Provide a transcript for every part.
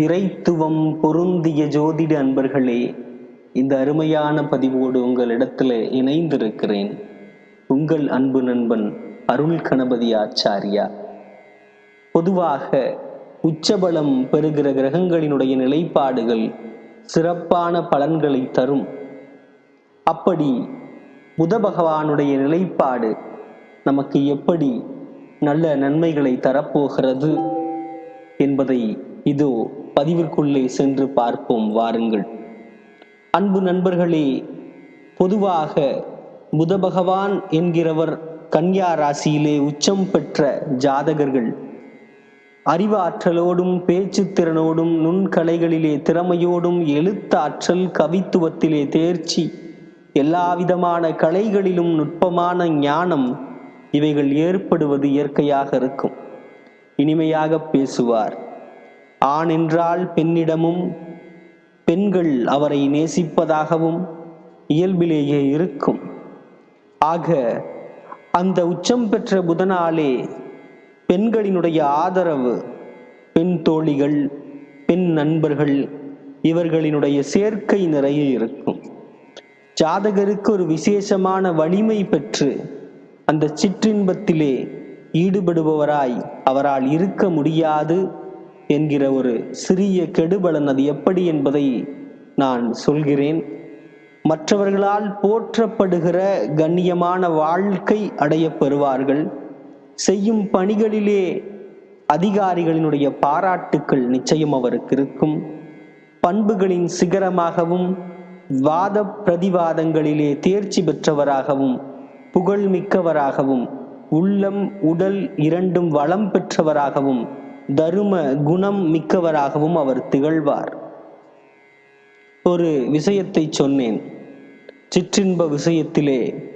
இறைத்துவம் பொருந்திய ஜோதிட அன்பர்களே இந்த அருமையான பதிவோடு உங்களிடத்துல இணைந்திருக்கிறேன். உங்கள் அன்பு நண்பன் அருள் கணபதி ஆச்சாரியா. பொதுவாக உச்சபலம் பெறுகிற கிரகங்களினுடைய நிலைப்பாடுகள் சிறப்பான பலன்களை தரும். அப்படி புத பகவானுடைய நிலைப்பாடு நமக்கு எப்படி நல்ல நன்மைகளை தரப்போகிறது என்பதை இதோ பதிவிற்குள்ளே சென்று பார்ப்போம் வாருங்கள். அன்பு நண்பர்களே பொதுவாக புத பகவான் என்கிறவர் கன்யா ராசியிலே உச்சம் பெற்ற ஜாதகர்கள். அறிவாற்றலோடும் பேச்சு திறனோடும் நுண்கலைகளிலே திறமையோடும் எழுத்தாற்றல் கவித்துவத்திலே தேர்ச்சி எல்லாவிதமான கலைகளிலும் நுட்பமான ஞானம் இவைகள் ஏற்படுவது இயற்கையாக இருக்கும். இனிமையாக பேசுவார். ஆண் என்றால் பெண்ணிடமும் பெண்கள் அவரை நேசிப்பதாகவும் இயல்பிலேயே இருக்கும். ஆக அந்த உச்சம் பெற்ற புதனாலே பெண்களினுடைய ஆதரவு பெண் தோழிகள் பெண் நண்பர்கள் இவர்களினுடைய சேர்க்கை நிறைய இருக்கும். ஜாதகருக்கு ஒரு விசேஷமான வலிமை பெற்று அந்த சிற்றின்பத்திலே ஈடுபடுபவராய் அவரால் இருக்க முடியாது. என்கிற ஒரு சிறிய கெடுபலன் அது எப்படி என்பதை நான் சொல்கிறேன். மற்றவர்களால் போற்றப்படுகிற கண்ணியமான வாழ்க்கை அடைய பெறுவார்கள். செய்யும் பணிகளிலே அதிகாரிகளினுடைய பாராட்டுக்கள் நிச்சயம் அவருக்கு இருக்கும். பண்புகளின் சிகரமாகவும் வாத பிரதிவாதங்களிலே தேர்ச்சி பெற்றவராகவும் புகழ் மிக்கவராகவும் உள்ளம் உடல் இரண்டும் வளம் பெற்றவராகவும் தரும குணம் மிக்கவராகவும் அவர் திகழ்வார். ஒரு விஷயத்தை சொன்னேன். சிற்றின்ப விஷயத்திலே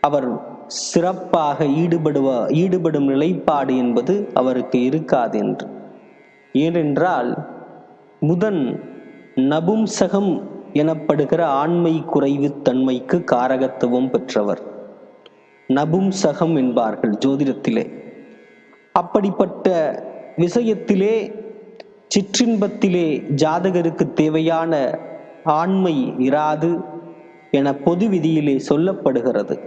அவர் சிறப்பாக ஈடுபடுவ ஈடுபடும் நிலைப்பாடு என்பது அவருக்கு இருக்காது என்று ஏனென்றால் முதன் நபும்சகம் எனப்படுகிற ஆண்மை குறைவு தன்மைக்கு காரகத்துவம் பெற்றவர். நபும்சகம் என்பார்கள் ஜோதிடத்திலே. அப்படிப்பட்ட விஷயத்திலே சிற்றின்பத்திலே ஜாதகருக்கு தேவையான ஆண்மை இராது என பொது விதியிலே சொல்லப்படுகிறது.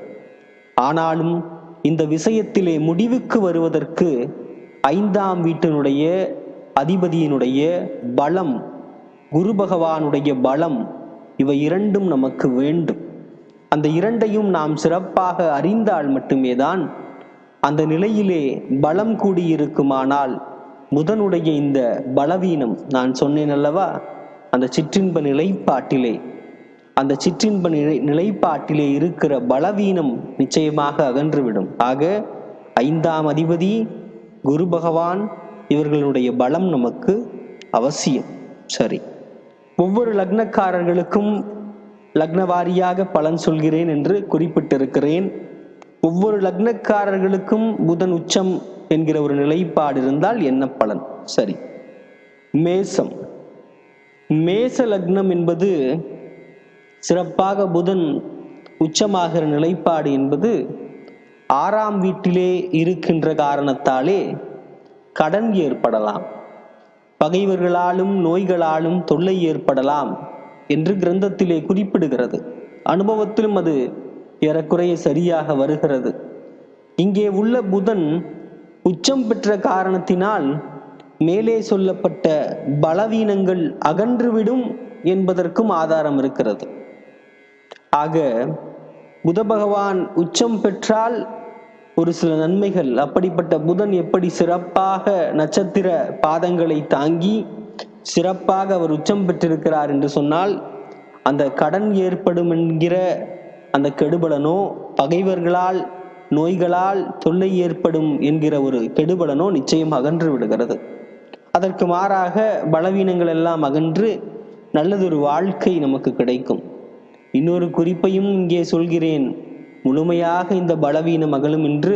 ஆனாலும் இந்த விஷயத்திலே முடிவுக்கு வருவதற்கு ஐந்தாம் வீட்டினுடைய அதிபதியினுடைய பலம் குரு பகவானுடைய பலம் இவை இரண்டும் நமக்கு வேண்டும். அந்த இரண்டையும் நாம் சிறப்பாக அறிந்தால் மட்டுமே தான் அந்த நிலையிலே பலம் கூடியிருக்குமானால் புதனுடைய இந்த பலவீனம் நான் சொன்னேன் அல்லவா? அந்த சிற்றின்ப நிலைப்பாட்டிலே அந்த சிற்றின்ப நிலை நிலைப்பாட்டிலே இருக்கிற பலவீனம் நிச்சயமாக அகன்றுவிடும். ஆக ஐந்தாம் அதிபதி குரு பகவான் இவர்களுடைய பலம் நமக்கு அவசியம். சரி. ஒவ்வொரு லக்னக்காரர்களுக்கும் லக்ன வாரியாக பலன் சொல்கிறேன் என்று குறிப்பிட்டிருக்கிறேன். ஒவ்வொரு லக்னக்காரர்களுக்கும் புதன் உச்சம் என்கிற ஒரு நிலைப்பாடு இருந்தால் என்ன பலன்? சரி. மேசம். மேச லக்னம் என்பது சிறப்பாக புதன் உச்சமாகிற நிலைப்பாடு என்பது ஆறாம் வீட்டிலே இருக்கின்ற காரணத்தாலே கடன் ஏற்படலாம். பகைவர்களாலும் நோய்களாலும் தொல்லை ஏற்படலாம் என்று கிரந்தத்திலே குறிப்பிடுகிறது. அனுபவத்திலும் அது ஏறக்குறைய சரியாக வருகிறது. இங்கே உள்ள புதன் உச்சம் பெற்ற காரணத்தினால் மேலே சொல்லப்பட்ட பலவீனங்கள் அகன்றுவிடும் என்பதற்கும் ஆதாரம் இருக்கிறது. ஆக புத பகவான் உச்சம் பெற்றால் ஒரு சில நன்மைகள். அப்படிப்பட்ட புதன் எப்படி சிறப்பாக நட்சத்திர பாதங்களை தாங்கி சிறப்பாக அவர் உச்சம் பெற்றிருக்கிறார் என்று சொன்னால் அந்த கடன் ஏற்படும் என்கிற அந்த கெடுபலனோ பகைவர்களால் நோய்களால் தொல்லை ஏற்படும் என்கிற ஒரு கெடுபலனோ நிச்சயம் அகன்று விடுகிறது. அதற்கு மாறாக பலவீனங்கள் எல்லாம் அகன்று நல்லதொரு வாழ்க்கை நமக்கு கிடைக்கும். இன்னொரு குறிப்பையும் இங்கே சொல்கிறேன். முழுமையாக இந்த பலவீனம் அகலும் என்று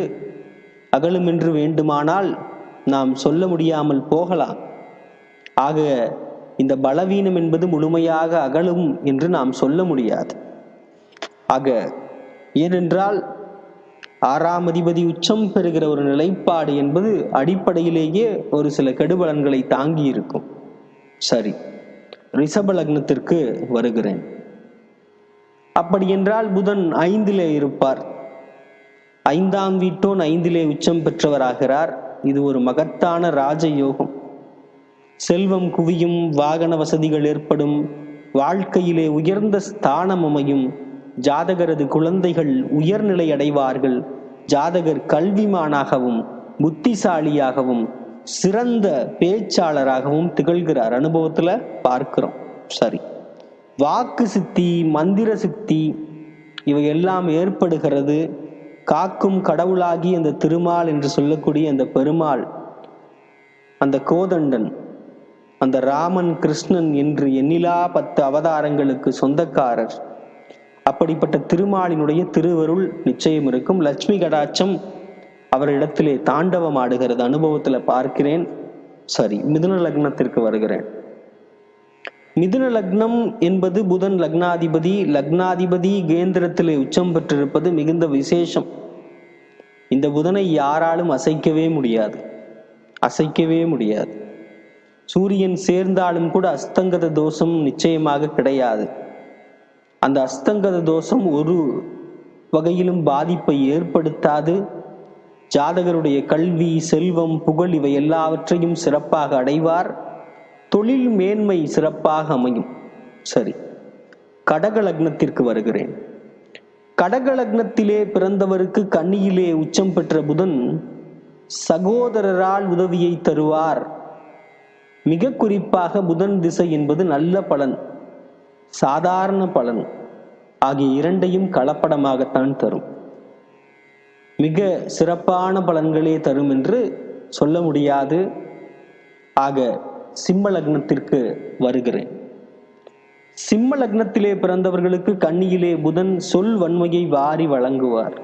அகலும் என்று வேண்டுமானால் நாம் சொல்ல முடியாமல் போகலாம். ஆக இந்த பலவீனம் என்பது முழுமையாக அகலும் என்று நாம் சொல்ல முடியாது. ஆக ஏனென்றால் ஆறாம் அதிபதி உச்சம் பெறுகிற ஒரு நிலைப்பாடு என்பது அடிப்படையிலேயே ஒரு சில கெடுபலன்களை தாங்கி இருக்கும். சரி ரிஷப லக்னத்திற்கு வருகிறேன். அப்படி என்றால் புதன் ஐந்திலே இருப்பார். ஐந்தாம் வீட்டோன் ஐந்திலே உச்சம் பெற்றவராகிறார். இது ஒரு மகத்தான ராஜயோகம். செல்வம் குவியும் வாகன வசதிகள் ஏற்படும் வாழ்க்கையிலே உயர்ந்த ஸ்தானம் அமையும் ஜாதகரது குழந்தைகள் உயர்நிலை அடைவார்கள் ஜாதகர் கல்விமானாகவும் புத்திசாலியாகவும் சிறந்த பேச்சாளராகவும் திகழ்கிறார். அனுபவத்துல பார்க்கிறோம். சரி. வாக்கு சித்தி மந்திர சித்தி இவை எல்லாம் ஏற்படுகிறது. காக்கும் கடவுளாகி அந்த திருமால் என்று சொல்லக்கூடிய அந்த பெருமாள் அந்த கோதண்டன் அந்த ராமன் கிருஷ்ணன் என்று எண்ணிலா பத்து அவதாரங்களுக்கு சொந்தக்காரர். அப்படிப்பட்ட திருமாலினுடைய திருவருள் நிச்சயம் இருக்கும். லட்சுமி கடாட்சம் அவரிடத்திலே தாண்டவம் ஆடுகிறது. அனுபவத்துல பார்க்கிறேன். சரி மிதுன லக்னத்திற்கு வருகிறேன். மிதுன லக்னம் என்பது புதன் லக்னாதிபதி லக்னாதிபதி கேந்திரத்திலே உச்சம் பெற்றிருப்பது மிகுந்த விசேஷம். இந்த புதனை யாராலும் அசைக்கவே முடியாது. அசைக்கவே முடியாது. சூரியன் சேர்ந்தாலும் கூட அஸ்தங்கத தோஷம் நிச்சயமாக கிடையாது. அந்த அஸ்தங்கத தோஷம் ஒரு வகையிலும் பாதிப்பை ஏற்படுத்தாது. ஜாதகருடைய கல்வி செல்வம் புகழ் இவை எல்லாவற்றையும் சிறப்பாக அடைவார். தொழில் மேன்மை சிறப்பாக அமையும். சரி கடக லக்னத்திற்கு வருகிறேன். கடக லக்னத்திலே பிறந்தவருக்கு கன்னியிலே உச்சம் பெற்ற புதன் சகோதரரால் உதவியை தருவார். மிக குறிப்பாக புதன் திசை என்பது நல்ல பலன். சாதாரண பலன் ஆகிய இரண்டையும் கலப்படமாகத்தான் தரும். மிக சிறப்பான பலன்களே தரும் என்று சொல்ல முடியாது. ஆக சிம்ம லக்னத்திற்கு வருகிறேன். சிம்ம லக்னத்திலே பிறந்தவர்களுக்கு கண்ணியிலே புதன் சொல் வன்மையை வாரி வழங்குவார்.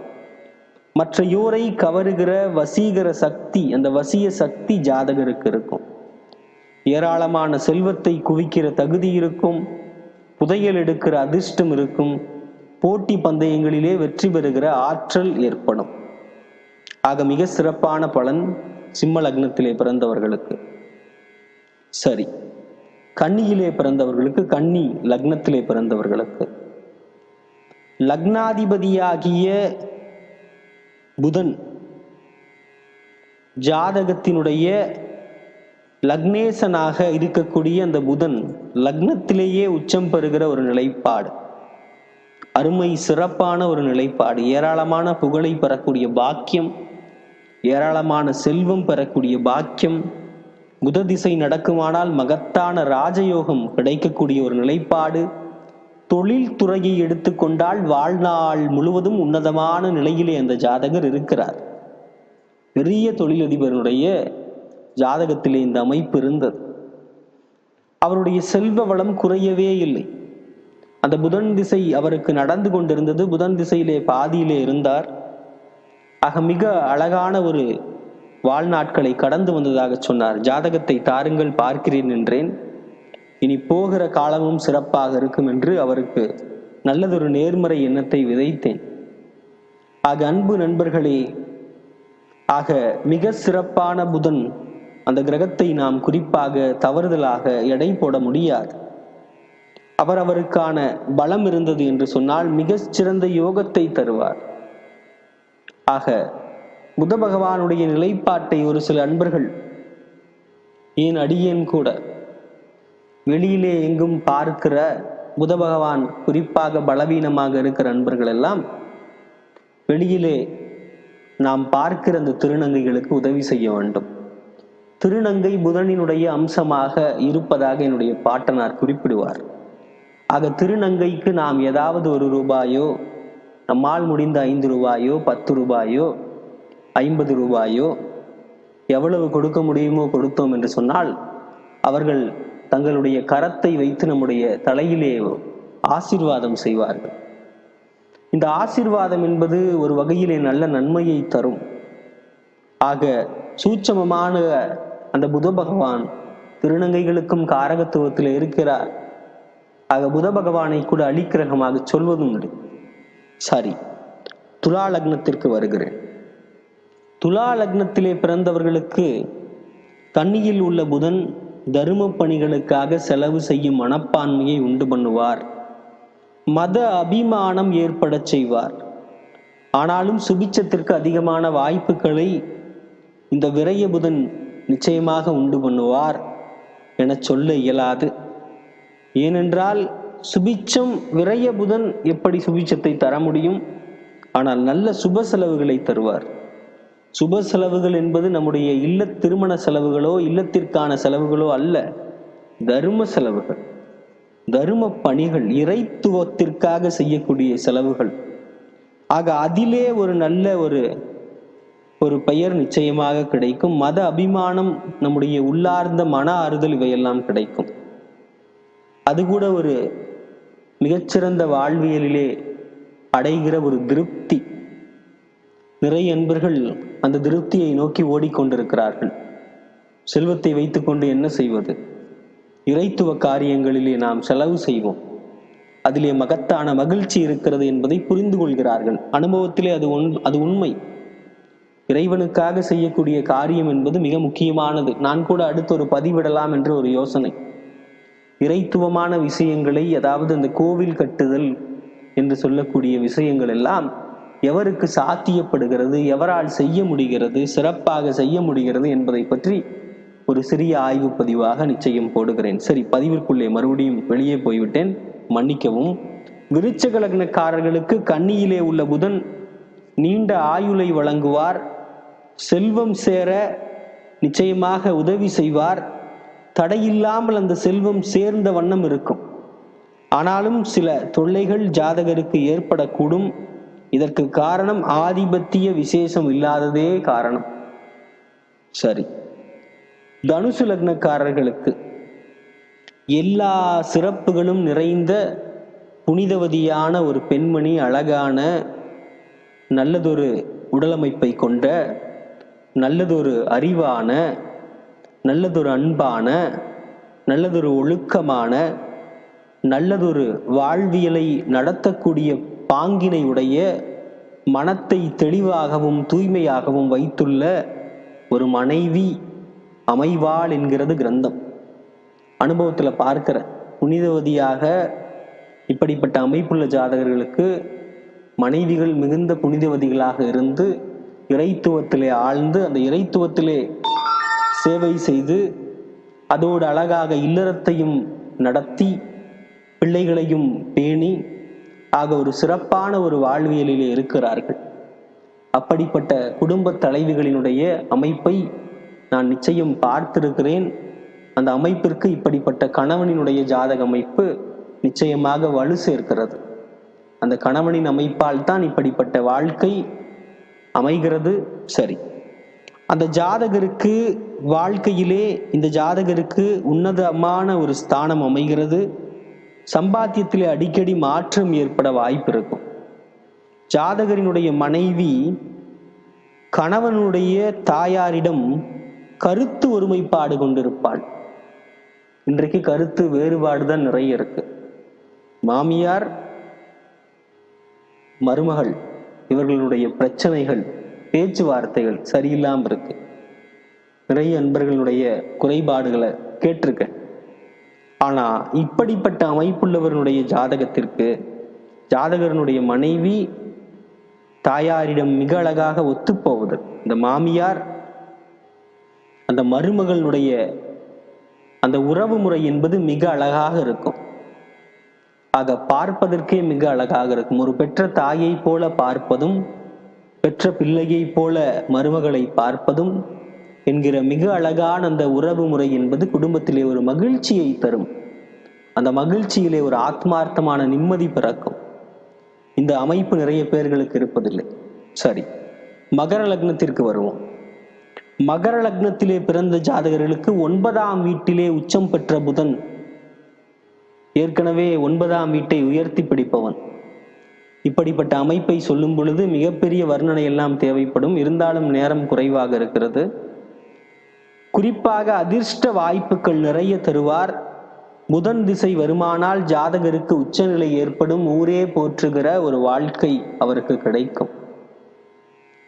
மற்றையோரை கவருகிற வசீகர சக்தி அந்த வசிய சக்தி ஜாதகருக்கு இருக்கும். ஏராளமான செல்வத்தை குவிக்கிற தகுதி இருக்கும். புதையல் எடுக்கிற அதிர்ஷ்டம் இருக்கும். போட்டி பந்தயங்களிலே வெற்றி பெறுகிற ஆற்றல் ஏற்படும். ஆக மிக சிறப்பான பலன் சிம்ம லக்னத்திலே பிறந்தவர்களுக்கு. சரி கன்னியிலே பிறந்தவர்களுக்கு கன்னி லக்னத்திலே பிறந்தவர்களுக்கு. லக்னாதிபதியாகிய புதன் ஜாதகத்தினுடைய லக்னேசனாக இருக்கக்கூடிய அந்த புதன் லக்னத்திலேயே உச்சம் பெறுகிற ஒரு நிலைப்பாடு. அருமை சிறப்பான ஒரு நிலைப்பாடு. ஏராளமான புகழை பெறக்கூடிய பாக்கியம் ஏராளமான செல்வம் பெறக்கூடிய பாக்கியம். புத திசை நடக்குமானால் மகத்தான ராஜயோகம் கிடைக்கக்கூடிய ஒரு நிலைப்பாடு. தொழில் துறையை எடுத்துக்கொண்டால் வாழ்நாள் முழுவதும் உன்னதமான நிலையிலே அந்த ஜாதகர் இருக்கிறார். பெரிய தொழிலதிபருடைய ஜாதகத்திலே இந்த அமைப்பு இருந்தது. அவருடைய செல்வ வளம் குறையவே இல்லை. அந்த புதன் திசை அவருக்கு நடந்து கொண்டிருந்தது. புதன் திசையிலே பாதியிலே இருந்தார். ஆக மிக அழகான ஒரு வாழ்நாட்களை கடந்து வந்ததாக சொன்னார். ஜாதகத்தை தாருங்கள் பார்க்கிறேன் என்றேன். இனி போகிற காலமும் சிறப்பாக இருக்கும் என்று அவருக்கு நல்லதொரு நேர்மறை எண்ணத்தை விதைத்தேன். ஆக அன்பு நண்பர்களே ஆக மிக சிறப்பான புதன் அந்த கிரகத்தை நாம் குறிப்பாக தவறுதலாக எடை போட முடியாது. அவர் அவருக்கான பலம் இருந்தது என்று சொன்னால் மிக சிறந்த யோகத்தை தருவார். ஆக புத பகவானுடைய நிலைப்பாட்டை ஒரு சில அன்பர்கள் ஏன் அடியேன் கூட வெளியிலே எங்கும் பார்க்கிற புத பகவான் குறிப்பாக பலவீனமாக இருக்கிற அன்பர்கள் எல்லாம் வெளியிலே நாம் பார்க்கிற அந்த திருநங்கைகளுக்கு உதவி செய்ய வேண்டும். திருநங்கை புதனினுடைய அம்சமாக இருப்பதாக என்னுடைய பாட்டனார் குறிப்பிடுவார். ஆக திருநங்கைக்கு நாம் ஏதாவது ஒரு ரூபாயோ நம்மால் முடிந்த ஐந்து ரூபாயோ பத்து ரூபாயோ ஐம்பது ரூபாயோ எவ்வளவு கொடுக்க முடியுமோ கொடுத்தோம் என்று சொன்னால் அவர்கள் தங்களுடைய கரத்தை வைத்து நம்முடைய தலையிலே ஆசிர்வாதம் செய்வார்கள். இந்த ஆசிர்வாதம் என்பது ஒரு வகையிலே நல்ல நன்மையை தரும். ஆக சூட்சமமான அந்த புத பகவான் திருநங்கைகளுக்கும் காரகத்துவத்தில் இருக்கிறார். ஆக புத பகவானை கூட அழிக்கிரகமாக சொல்வதும் உண்டு. சரி துலா லக்னத்திற்கு வருகிறேன். துலா லக்னத்திலே பிறந்தவர்களுக்கு கன்னியில் உள்ள புதன் தரும பணிகளுக்காக செலவு செய்யும் மனப்பான்மையை உண்டு பண்ணுவார். மத அபிமானம் ஏற்படச் செய்வார். ஆனாலும் சுபிச்சத்திற்கு அதிகமான வாய்ப்புகளை இந்த விரைய புதன் நிச்சயமாக உண்டு பண்ணுவார் என சொல்ல இயலாது. ஏனென்றால் சுபிச்சம் விரைய புதன் எப்படி சுபிச்சத்தை தர முடியும்? ஆனால் நல்ல சுப செலவுகளை தருவார். சுப செலவுகள் என்பது நம்முடைய இல்ல திருமண செலவுகளோ இல்லத்திற்கான செலவுகளோ அல்ல. தர்ம செலவுகள். தரும பணிகள் இறைத்துவத்திற்காக செய்யக்கூடிய செலவுகள். ஆக அதிலே ஒரு நல்ல ஒரு ஒரு பெயர் நிச்சயமாக கிடைக்கும். மத அபிமானம் நம்முடைய உள்ளார்ந்த மன ஆறுதல் இவையெல்லாம் கிடைக்கும். அது கூட ஒரு மிகச்சிறந்த வாழ்வியலிலே அடைகிற ஒரு திருப்தி. நிறைய அன்பர்கள் அந்த திருப்தியை நோக்கி ஓடிக்கொண்டிருக்கிறார்கள். செல்வத்தை வைத்துக்கொண்டு என்ன செய்வது? இறைத்துவ காரியங்களிலே நாம் செலவு செய்வோம். அதிலே மகத்தான மகிழ்ச்சி இருக்கிறது என்பதை புரிந்து கொள்கிறார்கள். அனுபவத்திலே அது உண் அது உண்மை. இறைவனுக்காக செய்யக்கூடிய காரியம் என்பது மிக முக்கியமானது. நான் கூட அடுத்து ஒரு பதிவிடலாம் என்று ஒரு யோசனை. இறைத்துவமான விஷயங்களை அதாவது இந்த கோவில் கட்டுதல் என்று சொல்லக்கூடிய விஷயங்கள் எல்லாம் எவருக்கு சாத்தியப்படுகிறது எவரால் செய்ய முடிகிறது சிறப்பாக செய்ய முடிகிறது என்பதை பற்றி ஒரு சிறிய ஆய்வு பதிவாக நிச்சயம் போடுகிறேன். சரி பதிவிற்குள்ளே மறுபடியும் வெளியே போய்விட்டேன். மன்னிக்கவும். விருச்சக லக்னக்காரர்களுக்கு கன்னியிலே உள்ள புதன் நீண்ட ஆயுளை வழங்குவார். செல்வம் சேர நிச்சயமாக உதவி செய்வார். தடையில்லாமல் அந்த செல்வம் சேர்ந்த வண்ணம் இருக்கும். ஆனாலும் சில தொல்லைகள் ஜாதகருக்கு ஏற்படக்கூடும். இதற்கு காரணம் ஆதிபத்திய விசேஷம் இல்லாததே காரணம். சரி. தனுசு லக்னக்காரர்களுக்கு எல்லா சிறப்புகளும் நிறைந்த புனிதவதியான ஒரு பெண்மணி அழகான நல்லதொரு உடலமைப்பை கொண்ட நல்லதொரு அறிவான நல்லதொரு அன்பான நல்லதொரு ஒழுக்கமான நல்லதொரு வாழ்வியலை நடத்தக்கூடிய பாங்கினை உடைய மனத்தை தெளிவாகவும் தூய்மையாகவும் வைத்துள்ள ஒரு மனைவி அமைவாள் என்கிறது கிரந்தம். அனுபவத்தில் பார்க்கிற புனிதவதியாக இப்படிப்பட்ட அமைப்புள்ள ஜாதகர்களுக்கு மனைவிகள் மிகுந்த புனிதவதிகளாக இருந்து இறைத்துவத்திலே ஆழ்ந்து அந்த இறைத்துவத்திலே சேவை செய்து அதோடு அழகாக இல்லறத்தையும் நடத்தி பிள்ளைகளையும் பேணி ஆக ஒரு சிறப்பான ஒரு வாழ்வியலிலே இருக்கிறார்கள். அப்படிப்பட்ட குடும்ப தலைவிகளினுடைய அமைப்பை நான் நிச்சயம் பார்த்திருக்கிறேன். அந்த அமைப்பிற்கு இப்படிப்பட்ட கணவனினுடைய ஜாதக அமைப்பு நிச்சயமாக வலு சேர்க்கிறது. அந்த கணவனின் அமைப்பால் தான் இப்படிப்பட்ட வாழ்க்கை அமைகிறது. சரி. அந்த ஜாதகருக்கு வாழ்க்கையிலே இந்த ஜாதகருக்கு உன்னதமான ஒரு ஸ்தானம் அமைகிறது. சம்பாத்தியத்திலே அடிக்கடி மாற்றம் ஏற்பட வாய்ப்பு இருக்கும். ஜாதகரினுடைய மனைவி கணவனுடைய தாயாரிடம் கருத்து ஒருமைப்பாடு கொண்டிருப்பாள். இன்றைக்கு கருத்து வேறுபாடு தான் நிறைய இருக்கு. மாமியார் மருமகள் இவர்களுடைய பிரச்சனைகள் பேச்சுவார்த்தைகள் சரியில்லாம இருக்கு. நிறைய அன்பர்களுடைய குறைபாடுகளை கேட்டிருக்கேன். ஆனா இப்படிப்பட்ட அமைப்புள்ளவர்களுடைய ஜாதகத்திற்கு ஜாதகரனுடைய மனைவி தாயாரிடம் மிக அழகாக ஒத்துப்போவது இந்த மாமியார் அந்த மருமகளுடைய அந்த உறவு முறை என்பது மிக அழகாக இருக்கும். ஆக பார்ப்பதற்கே மிக அழகாக இருக்கும். ஒரு பெற்ற தாயை போல பார்ப்பதும் பெற்ற பிள்ளையை போல மருமகளை பார்ப்பதும் என்கிற மிக அழகான அந்த உறவு முறை என்பது குடும்பத்திலே ஒரு மகிழ்ச்சியை தரும். அந்த மகிழ்ச்சியிலே ஒரு ஆத்மார்த்தமான நிம்மதி பிறக்கும். இந்த அமைப்பு நிறைய பேர்களுக்கு இருப்பதில்லை. சரி மகர லக்னத்திற்கு வருவோம். மகர லக்னத்திலே பிறந்த ஜாதகர்களுக்கு ஒன்பதாம் வீட்டிலே உச்சம் பெற்ற புதன் ஏற்கனவே ஒன்பதாம் வீட்டை உயர்த்தி பிடிப்பவன். இப்படிப்பட்ட அமைப்பை சொல்லும் பொழுது மிகப்பெரிய வர்ணனை எல்லாம் தேவைப்படும். இருந்தாலும் நேரம் குறைவாக இருக்கிறது. குறிப்பாக அதிர்ஷ்ட வாய்ப்புகள் நிறைய தருவார். முதன் திசை வருமானால் ஜாதகருக்கு உச்சநிலை ஏற்படும். ஊரே போற்றுகிற ஒரு வாழ்க்கை அவருக்கு கிடைக்கும்.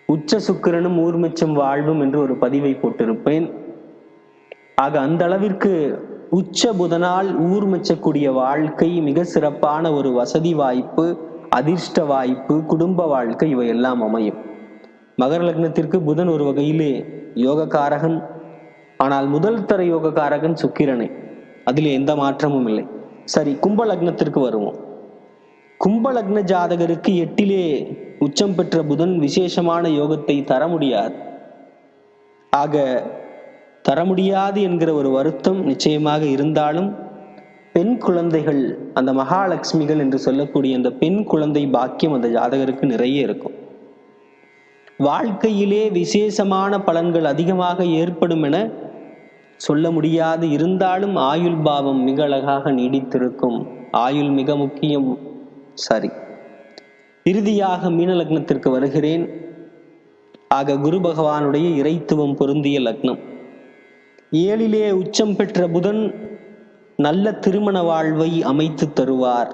உச்ச சுக்கிரனும் ஊர்மிச்சம் வாழ்வும் என்று ஒரு பதிவை போட்டிருப்பேன். ஆக அந்த அளவிற்கு உச்ச புதனால் ஊர் மெச்சக்கூடிய வாழ்க்கை மிக சிறப்பான ஒரு வசதி வாய்ப்பு அதிர்ஷ்ட வாய்ப்பு குடும்ப வாழ்க்கை இவை எல்லாம் அமையும். மகர லக்னத்திற்கு புதன் ஒரு வகையிலே யோகக்காரகன். ஆனால் முதல் தர யோகக்காரகன் சுக்கிரனை. அதில் எந்த மாற்றமும் இல்லை. சரி கும்ப லக்னத்திற்கு வருவோம். கும்ப லக்ன ஜாதகருக்கு எட்டிலே உச்சம் பெற்ற புதன் விசேஷமான யோகத்தை தர முடியாது. ஆக தர முடியாது என்கிற ஒரு வருத்தம் நிச்சயமாக இருந்தாலும் பெண் குழந்தைகள் அந்த மகாலட்சுமிகள் என்று சொல்லக்கூடிய அந்த பெண் குழந்தை பாக்கியம் அந்த ஜாதகருக்கு நிறைய இருக்கும். வாழ்க்கையிலே விசேஷமான பலன்கள் அதிகமாக ஏற்படும் என சொல்ல முடியாது. இருந்தாலும் ஆயுள் பாவம் மிக அழகாக நீடித்திருக்கும். ஆயுள் மிக முக்கியம். சரி. இறுதியாக மீன லக்னத்திற்கு வருகிறேன். ஆக குரு பகவானுடைய இறைத்துவம் பொருந்திய லக்னம். ஏழிலே உச்சம் பெற்ற புதன் நல்ல திருமண வாழ்வை அமைத்து தருவார்.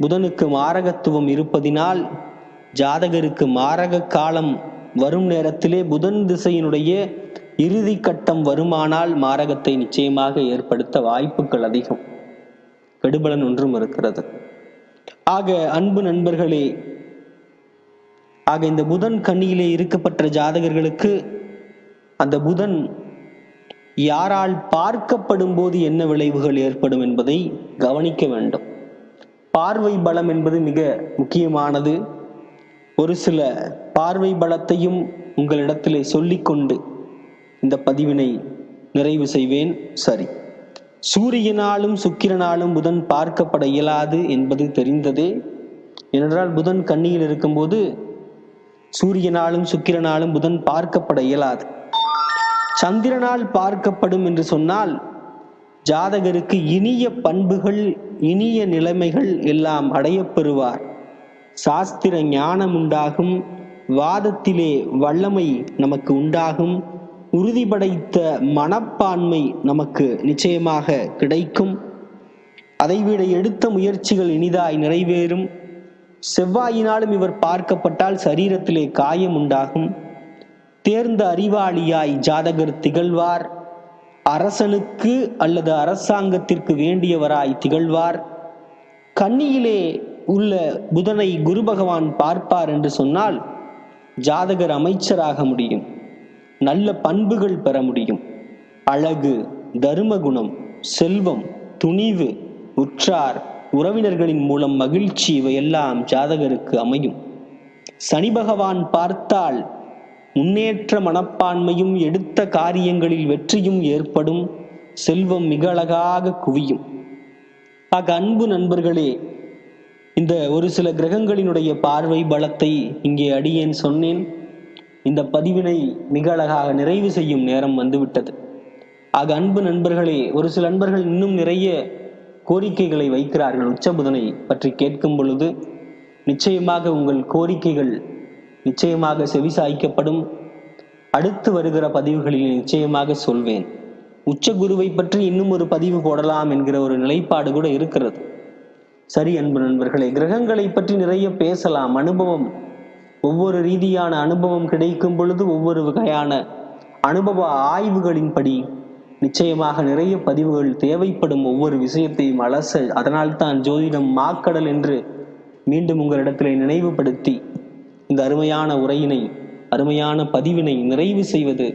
புதனுக்கு மாரகத்துவம் இருப்பதினால் ஜாதகருக்கு மாரக காலம் வரும் நேரத்திலே புதன் திசையினுடைய இறுதி கட்டம் வருமானால் மாரகத்தை நிச்சயமாக ஏற்படுத்த வாய்ப்புகள் அதிகம். கெடுபலன் ஒன்றும் இருக்கிறது. ஆக அன்பு நண்பர்களே ஆக இந்த புதன் கண்ணியிலே இருக்கப்பட்ட ஜாதகர்களுக்கு அந்த புதன் யாரால் பார்க்கப்படும் போது என்ன விளைவுகள் ஏற்படும் என்பதை கவனிக்க வேண்டும். பார்வை பலம் என்பது மிக முக்கியமானது. ஒரு சில பார்வை பலத்தையும் உங்களிடத்திலே சொல்லிக்கொண்டு இந்த பதிவினை நிறைவு செய்வேன். சரி. சூரியனாலும் சுக்கிரனாலும் புதன் பார்க்கப்பட இயலாது என்பது தெரிந்ததே. ஏனென்றால் புதன் கண்ணியில் இருக்கும்போது சூரியனாலும் சுக்கிரனாலும் புதன் பார்க்கப்பட இயலாது. சந்திரனால் பார்க்கப்படும் என்று சொன்னால் ஜாதகருக்கு இனிய பண்புகள் இனிய நிலைமைகள் எல்லாம் அடையப்பெறுவார் சாஸ்திர ஞானம் உண்டாகும் வாதத்திலே வல்லமை நமக்கு உண்டாகும் உறுதிபடைத்த மனப்பான்மை நமக்கு நிச்சயமாக கிடைக்கும். அதைவிட எடுத்த முயற்சிகள் இனிதாய் நிறைவேறும். செவ்வாயினாலும் இவர் பார்க்கப்பட்டால் சரீரத்திலே காயம் உண்டாகும். தேர்ந்த அறிவாளியாய் ஜாதகர் திகழ்வார். அரசனுக்கு அல்லது அரசாங்கத்திற்கு வேண்டியவராய் திகழ்வார். கன்னியிலே உள்ள புதனை குரு பகவான் பார்ப்பார் என்று சொன்னால் ஜாதகர் அமைச்சராக முடியும். நல்ல பண்புகள் பெற முடியும். அழகு தருமகுணம் செல்வம் துணிவு உற்றார் உறவினர்களின் மூலம் மகிழ்ச்சி இவையெல்லாம் ஜாதகருக்கு அமையும். சனி பகவான் பார்த்தால் முன்னேற்ற மனப்பான்மையும் எடுத்த காரியங்களில் வெற்றியும் ஏற்படும் செல்வம் மிக அழகாக குவியும். ஆக அன்பு நண்பர்களே இந்த ஒரு சில கிரகங்களினுடைய பார்வை பலத்தை இங்கே அடியேன் சொன்னேன். இந்த பதிவினை மிக அழகாக நிறைவு செய்யும் நேரம் வந்துவிட்டது. ஆக அன்பு நண்பர்களே ஒரு சில நண்பர்கள் இன்னும் நிறைய கோரிக்கைகளை வைக்கிறார்கள் உச்சபுதனை பற்றி கேட்கும் பொழுது நிச்சயமாக உங்கள் கோரிக்கைகள் நிச்சயமாக செவிசாய்க்கப்படும். அடுத்து வருகிற பதிவுகளில் நிச்சயமாக சொல்வேன். உச்ச குருவை பற்றி இன்னும் ஒரு பதிவு போடலாம் என்கிற ஒரு நிலைப்பாடு கூட இருக்கிறது. சரி அன்பு நண்பர்களே கிரகங்களை பற்றி நிறைய பேசலாம். அனுபவம். ஒவ்வொரு ரீதியான அனுபவம் கிடைக்கும் பொழுது ஒவ்வொரு வகையான அனுபவ ஆய்வுகளின்படி நிச்சயமாக நிறைய பதிவுகள் தேவைப்படும். ஒவ்வொரு விஷயத்தையும் அலச அதனால்தான் ஜோதிடம் மாக்கடல் என்று மீண்டும் உங்களிடத்திலே நினைவுபடுத்தி இந்த அருமையான உரையினை அருமையான பதிவினை நிறைவு செய்வது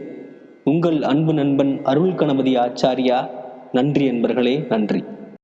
உங்கள் அன்பு நண்பன் அருள் கணபதி ஆச்சாரியா. நன்றி என்பர்களே நன்றி.